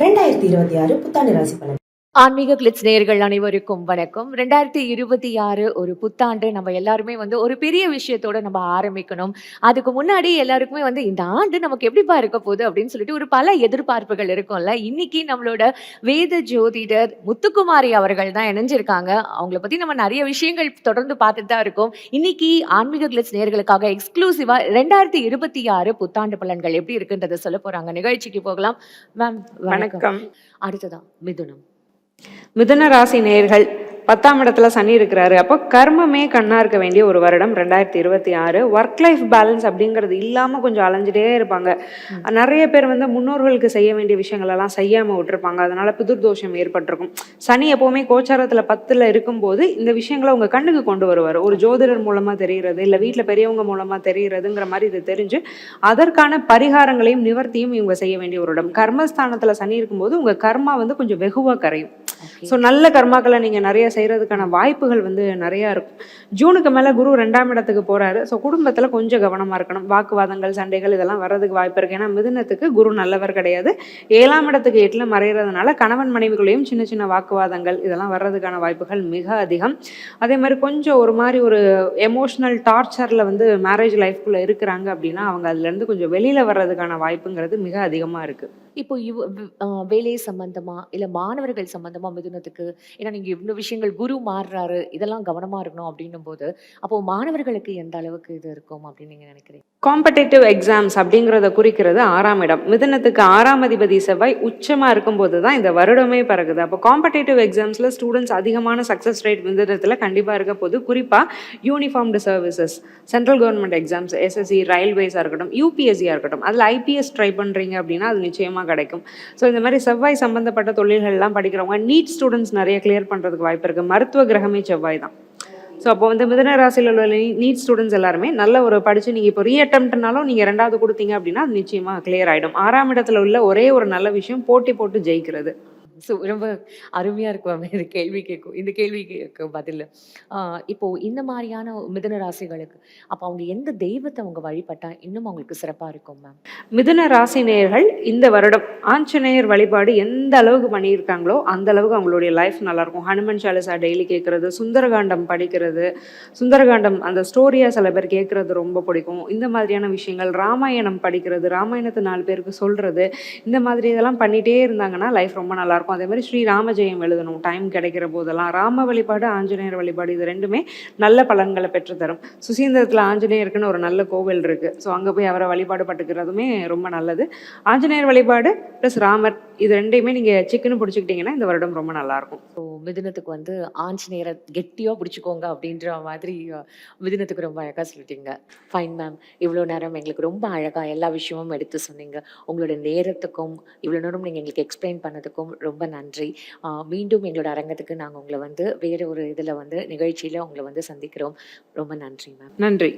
ரெண்டாயிரத்தி இருபத்தி ஆறு புத்தாண்டு ராசி பலன் ஆன்மீக கிளிட்ஸ் நேயர்கள் அனைவருக்கும் வணக்கம். ரெண்டாயிரத்தி இருபத்தி ஆறு ஒரு புத்தாண்டு நம்ம எல்லாருமே வந்து ஒரு பெரிய விஷயத்தோட நம்ம ஆரம்பிக்கணும். அதுக்கு முன்னாடி எல்லாருக்குமே வந்து இந்த ஆண்டு நமக்கு எப்படிப்பா இருக்க போகுது அப்படின்னு சொல்லிட்டு ஒரு பல எதிர்பார்ப்புகள் இருக்கும்ல. இன்னைக்கு நம்மளோட வேத ஜோதிடர் முத்துக்குமாரி அவர்கள் தான் இணைஞ்சிருக்காங்க. அவங்கள பத்தி நம்ம நிறைய விஷயங்கள் தொடர்ந்து பார்த்துட்டு தான் இருக்கோம். இன்னைக்கு ஆன்மீக கிளிட்ஸ் நேயர்களுக்காக எக்ஸ்க்ளூசிவா ரெண்டாயிரத்தி இருபத்தி ஆறு புத்தாண்டு பலன்கள் எப்படி இருக்குன்றதை சொல்ல போறாங்க. நிகழ்ச்சிக்கு போகலாம். மேம் வணக்கம். வணக்கம். அடுத்ததான் மிதுனம். மிதுன ராசி நேயர்கள் பத்தாம் இடத்துல சனி இருக்கிறாரு. அப்போ கர்மமே கண்ணா இருக்க வேண்டிய ஒரு வருடம் ரெண்டாயிரத்தி இருபத்தி ஆறு. ஒர்க் லைஃப் பேலன்ஸ் அப்படிங்கிறது இல்லாம கொஞ்சம் அலைஞ்சிட்டே இருப்பாங்க. நிறைய பேர் வந்து முன்னோர்களுக்கு செய்ய வேண்டிய விஷயங்கள் எல்லாம் செய்யாம விட்டுருப்பாங்க. அதனால பிதிர்தோஷம் ஏற்பட்டிருக்கும். சனி எப்பவுமே கோச்சாரத்துல பத்துல இருக்கும்போது இந்த விஷயங்களை உங்க கண்ணுக்கு கொண்டு வருவார். ஒரு ஜோதிடர் மூலமா தெரிகிறது இல்ல வீட்டுல பெரியவங்க மூலமா தெரிகிறதுங்கிற மாதிரி இது தெரிஞ்சு அதற்கான பரிகாரங்களையும் நிவர்த்தியும் இவங்க செய்ய வேண்டிய ஒரு இடம். கர்மஸ்தானத்துல சனி இருக்கும்போது உங்க கர்மா வந்து கொஞ்சம் வெகுவா கரையும். ஸோ நல்ல கர்மாக்களை நீங்கள் நிறைய செய்கிறதுக்கான வாய்ப்புகள் வந்து நிறையா இருக்கும். ஜூனுக்கு மேலே குரு ரெண்டாம் இடத்துக்கு போகிறாரு ஸோ குடும்பத்தில் கொஞ்சம் கவனமாக இருக்கணும். வாக்குவாதங்கள் சண்டைகள் இதெல்லாம் வர்றதுக்கு வாய்ப்பு இருக்குது ஏன்னா மிதுனத்துக்கு குரு நல்லவர் கிடையாது. ஏழாம் இடத்துக்கு எட்டில் மறைகிறதுனால கணவன் மனைவிகளையும் சின்ன சின்ன வாக்குவாதங்கள் இதெல்லாம் வர்றதுக்கான வாய்ப்புகள் மிக அதிகம். அதே மாதிரி கொஞ்சம் ஒரு மாதிரி ஒரு எமோஷ்னல் டார்ச்சரில் வந்து மேரேஜ் லைஃப்குள்ளே இருக்கிறாங்க அப்படின்னா அவங்க அதுலேருந்து கொஞ்சம் வெளியில் வர்றதுக்கான வாய்ப்புங்கிறது மிக அதிகமாக இருக்குது இப்போ இவ் வேலை சம்பந்தமா இல்லை மாணவர்கள் சம்பந்தமா மிதுனத்துக்கு ஏன்னா நீங்கள் இவ்வளோ விஷயங்கள் குரு மாறுறாரு இதெல்லாம் கவனமாக இருக்கணும் அப்படின்னும் போது அப்போது மாணவர்களுக்கு எந்த அளவுக்கு இது இருக்கும் அப்படின்னு நீங்கள் நினைக்கிறீங்க? காம்படேட்டிவ் எக்ஸாம்ஸ் அப்படிங்கிறத குறிக்கிறது ஆறாம் இடம். மிதுனத்துக்கு ஆறாம் அதிபதி செவ்வாய் உச்சமாக இருக்கும்போது தான் இந்த வருடமே பிறகுது அப்போ காம்படேட்டிவ் எக்ஸாம்ஸில் ஸ்டூடெண்ட்ஸ் அதிகமான சக்ஸஸ் ரேட் மிதுனத்துல கண்டிப்பாக இருக்க போது குறிப்பாக uniformed services central government exams SSC ரயில்வேஸாக இருக்கட்டும் யூபிஎஸ்சியாக இருக்கட்டும் அதில் ஐபிஎஸ் ட்ரை பண்ணுறீங்க அப்படின்னா அது நிச்சயமாக கிடைக்கும். ஸோ இந்த மாதிரி செவ்வாய் சம்மந்தப்பட்ட தொழில்கள்லாம் படிக்கிறவங்க நீட் ஸ்டூடெண்ட்ஸ் நிறைய கிளியர் பண்ணுறதுக்கு வாய்ப்பு இருக்குது மருத்துவ கிரகமே செவ்வாய் தான். ஸோ அப்போ வந்து மிதன ராசியில் உள்ள நீட் ஸ்டூடெண்ட்ஸ் எல்லாருமே நல்ல ஒரு படித்து நீங்கள் இப்போ ரீஅட்டம்ப்ட்னாலும் நீங்கள் ரெண்டாவது கொடுத்தீங்க அப்படின்னா அது நிச்சயமாக கிளியர் ஆகிடும் ஆறாம் இடத்துல உள்ள ஒரே ஒரு நல்ல விஷயம் போட்டி போட்டு ஜெயிக்கிறது. ஸோ ரொம்ப அருமையாக இருக்கும் ma'am இந்த கேள்வி கேட்கும் இந்த கேள்வி கேள்விக்கு பதில் இப்போ இந்த மாதிரியான மிதுன ராசிகளுக்கு அப்போ அவங்க எந்த தெய்வத்தை அவங்க வழிபட்டால் இன்னும் அவங்களுக்கு சிறப்பாக இருக்கும் மேம் மிதுன ராசி நேயர்கள் இந்த வருடம் ஆஞ்சநேயர் வழிபாடு எந்த அளவுக்கு பண்ணியிருக்காங்களோ அந்த அளவுக்கு அவங்களுடைய லைஃப் நல்லாயிருக்கும். ஹனுமன் சாலிசா டெய்லி கேட்குறது சுந்தரகாண்டம் படிக்கிறது சுந்தரகாண்டம் அந்த ஸ்டோரியாக சில பேர் கேட்குறது ரொம்ப பிடிக்கும். இந்த மாதிரியான விஷயங்கள் ராமாயணம் படிக்கிறது ராமாயணத்தை நாலு பேருக்கு சொல்கிறது இந்த மாதிரி இதெல்லாம் பண்ணிகிட்டே இருந்தாங்கன்னா லைஃப் ரொம்ப நல்லாயிருக்கும். இருக்கும் அதே மாதிரி ஸ்ரீராமஜெயம் எழுதணும். டைம் கிடைக்கிற போதெல்லாம் ராம வழிபாடு ஆஞ்சநேயர் வழிபாடு இது ரெண்டுமே நல்ல பலன்களை பெற்று தரும் சுசீந்திரத்தில் ஆஞ்சநேயருக்குன்னு ஒரு நல்ல கோவில் இருக்குது ஸோ அங்கே போய் அவரை வழிபாடு பட்டுக்கிறதுமே ரொம்ப நல்லது. ஆஞ்சநேயர் வழிபாடு ப்ளஸ் ராமர் இது ரெண்டையுமே நீங்கள் சிக்கன் பிடிச்சிக்கிட்டிங்கன்னா இந்த வருடம் ரொம்ப நல்லாயிருக்கும். ஸோ மிதுனத்துக்கு வந்து ஆஞ்சநேயரை கெட்டியாக பிடிச்சிக்கோங்க அப்படின்ற மாதிரி மிதினத்துக்கு மிதுனத்துக்கு ரொம்ப அழகாக சொல்லிட்டீங்க. ஃபைன் மேம் இவ்வளோ நேரம் எங்களுக்கு ரொம்ப அழகாக எல்லா விஷயமும் எடுத்து சொன்னீங்க. உங்களோட நேரத்துக்கும் இவ்வளோ நேரம் நீங்கள் எங்களுக்கு எக்ஸ்பிளைன் பண்ணதுக்கும் ரொம்ப நன்றி. மீண்டும் எங்களோட அரங்கத்துக்கு நாங்கள் உங்களை வந்து வேறு ஒரு இதில் வந்து நிகழ்ச்சியில் உங்களை வந்து சந்திக்கிறோம். ரொம்ப நன்றி மேம் நன்றி.